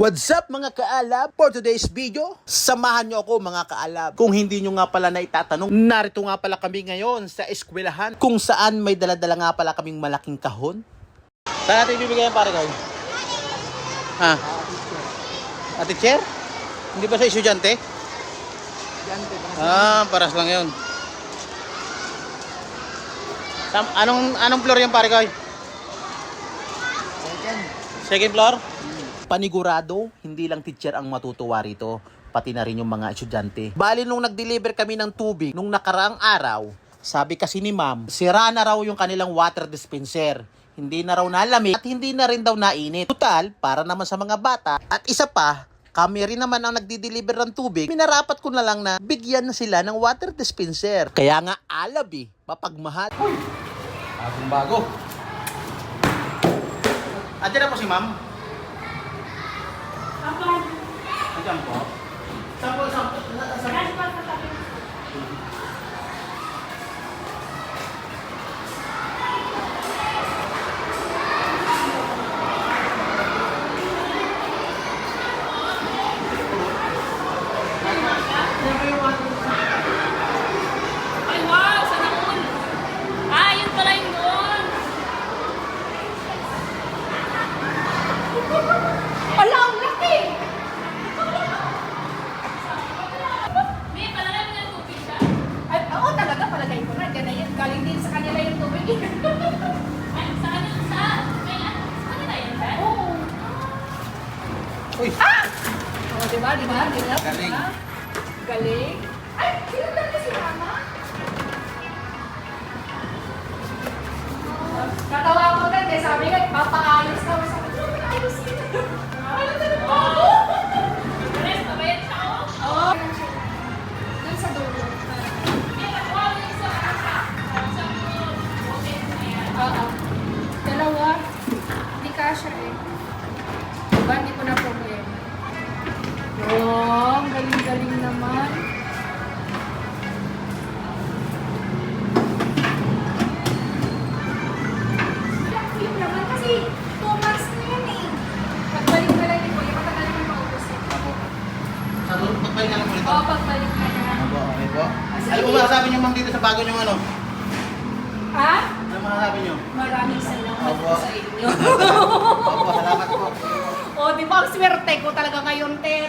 What's up mga kaalab? For today's video, samahan nyo ako mga kaalab. Kung hindi nyo nga pala na itatanong, narito nga pala kami ngayon sa eskwelahan kung saan may daladala nga pala kaming malaking kahon. Saan natin ibibigay yan pare ko? Ha? A teacher? Hindi ba sa estudyante? Ah, paras lang yun. Sam- anong anong floor yan pare ko? Second floor? Panigurado, hindi lang teacher ang matutuwa rito, pati na rin yung mga estudyante. Bali nung nag-deliver kami ng tubig nung nakaraang araw, sabi kasi ni ma'am, sira na raw yung kanilang water dispenser. Hindi na raw nalamig at hindi na rin daw nainit. Total, para naman sa mga bata. At isa pa, kami rin naman ang nagdi-deliver ng tubig, minarapat ko na lang na bigyan na sila ng water dispenser. Kaya nga alabi, mapagmahal. Bagong bago. Andiyan na po si ma'am. Andiyan po. Uy, Oh, di ba? Di ba? Di ba? Galing. Galing. Ay, sino talaga si Mama? Natawa ko din. Eh, sabi nga, papaayos daw. Sabi ko, papaayos ka. Ano talaga? Oo. Pares, mabayad siya, oh. Oo. Doon sa dulo. Yung. Oo. Dalawa. Hindi kasha eh. Diba? Hindi ko na na yan eh. Pagbalik na lang yung matagal naman maubos eh. sa loob, pagbalik na lang po nito. Oo, pagbalik na lang. Ano po, okay po. Ano po masasabi niyo ma'am dito sa bago niyong ano? Ha? Ano masasabi niyo? Maraming salamat Opo. po sa inyo. Opo, salamat po. o, di ba ang swerte ko talaga ngayon, Ted?